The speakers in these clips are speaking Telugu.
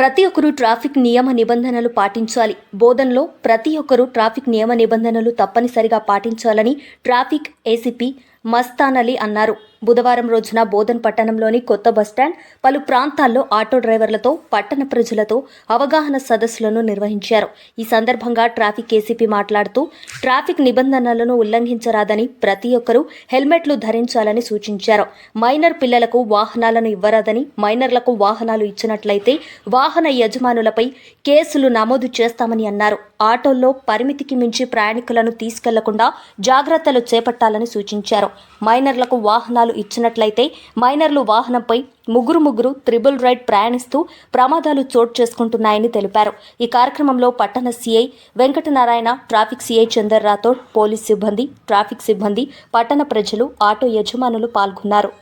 ప్రతి ఒక్కరూ ట్రాఫిక్ నియమ నిబంధనలు పాటించాలి. బోధనలో ప్రతి ఒక్కరూ ట్రాఫిక్ నియమ నిబంధనలు తప్పనిసరిగా పాటించాలని ట్రాఫిక్ ఏసీపీ మస్తాన్ అలీ అన్నారు. బుధవారం రోజున బోధన్ పట్టణంలోని కొత్త బస్టాండ్ పలు ప్రాంతాల్లో ఆటో డ్రైవర్లతో పట్టణ ప్రజలతో అవగాహన సదస్సులను నిర్వహించారు. ఈ సందర్భంగా ట్రాఫిక్ ఏసీపీ మాట్లాడుతూ ట్రాఫిక్ నిబంధనలను ఉల్లంఘించరాదని ప్రతి ఒక్కరూ హెల్మెట్లు ధరించాలని సూచించారు. మైనర్ పిల్లలకు వాహనాలను ఇవ్వరాదని మైనర్లకు వాహనాలు ఇచ్చినట్లయితే వాహన యజమానులపై కేసులు నమోదు చేస్తామని అన్నారు. ఆటోల్లో పరిమితికి మించి ప్రయాణికులను తీసుకెళ్ళకుండా జాగ్రత్తలు చేపట్టాలని సూచించారు. మైనర్లకు వాహనాలు ఇచ్చినట్లయితే మైనర్లు వాహనంపై ముగ్గురు ముగ్గురు త్రిబుల్ రైడ్ ప్రయాణిస్తూ ప్రమాదాలు చోటు చేసుకుంటున్నాయని తెలిపారు. ఈ కార్యక్రమంలో పట్టణ CI Venkatanarayana traffic CI Chander Rathod police సిబ్బంది ట్రాఫిక్ సిబ్బంది పట్టణ ప్రజలు ఆటో యజమానులు పాల్గొన్నారు.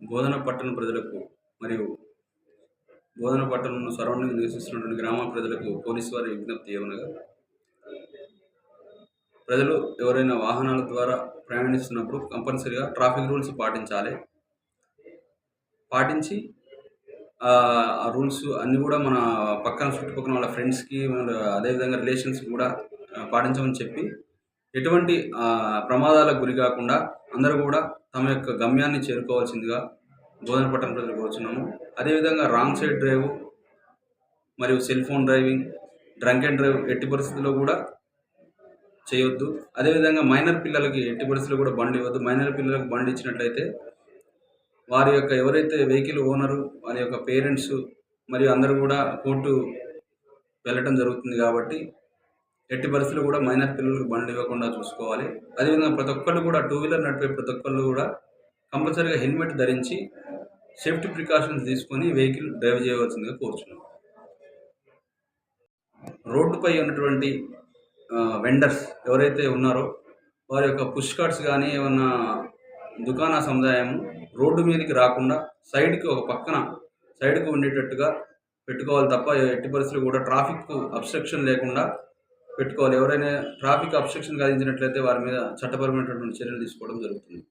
బోధన పట్టణ ప్రజలకు మరియు బోధన పట్టణంలో సరౌండింగ్ నివసిస్తున్నటువంటి గ్రామ ప్రజలకు పోలీసు వారి విజ్ఞప్తి ఏమనగా? ప్రజలు ఎవరైనా వాహనాల ద్వారా ప్రయాణిస్తున్నప్పుడు కంపల్సరీగా ట్రాఫిక్ రూల్స్ పాటించాలి. పాటించి ఆ రూల్స్ అన్నీ కూడా మన పక్కన చుట్టుపక్కల వాళ్ళ ఫ్రెండ్స్కి అదేవిధంగా రిలేషన్స్కి కూడా పాటించమని చెప్పి ఎటువంటి ప్రమాదాలకు గురి కాకుండా అందరూ కూడా తమ యొక్క గమ్యాన్ని చేరుకోవాల్సిందిగా బోధనపట్టణ ప్రజలు కోరుచున్నాము. అదేవిధంగా రాంగ్ సైడ్ డ్రైవ్ మరియు cell phone driving drunk and drive ఎట్టి పరిస్థితుల్లో కూడా చేయొద్దు. అదేవిధంగా మైనర్ పిల్లలకి ఎట్టి పరిస్థితులు కూడా బండి ఇవ్వద్దు. మైనర్ పిల్లలకు బండి ఇచ్చినట్లయితే వారి యొక్క ఎవరైతే వెహికల్ ఓనరు వారి యొక్క పేరెంట్స్ మరియు అందరూ కూడా కోర్టు వెళ్ళటం జరుగుతుంది కాబట్టి ఎట్టి పరిస్థితులు కూడా మైనర్ పిల్లలకు బండి ఇవ్వకుండా చూసుకోవాలి. అదేవిధంగా ప్రతి ఒక్కళ్ళు కూడా టూ వీలర్ నడిపే ప్రతి ఒక్కళ్ళు కూడా కంపల్సరీగా హెల్మెట్ ధరించి సేఫ్టీ ప్రికాషన్స్ తీసుకొని వెహికల్ డ్రైవ్ చేయవలసిందిగా కోరుచున్నాం. రోడ్డుపై ఉన్నటువంటి వెండర్స్ ఎవరైతే ఉన్నారో వారి యొక్క పుష్ కార్డ్స్ కానీ ఏమన్నా దుకాణ సముదాయం రోడ్డు మీదకి రాకుండా సైడ్కి ఒక పక్కన సైడ్కి ఉండేటట్టుగా పెట్టుకోవాలి తప్ప ఎట్టి పరిస్థితులు కూడా ట్రాఫిక్ అబ్స్ట్రక్షన్ లేకుండా పెట్టుకోవాలి. ఎవరైనా ట్రాఫిక్ అబ్స్ట్రక్షన్ కలిగించినట్లయితే వారి మీద చట్టపరమైనటువంటి చర్యలు తీసుకోవడం జరుగుతుంది.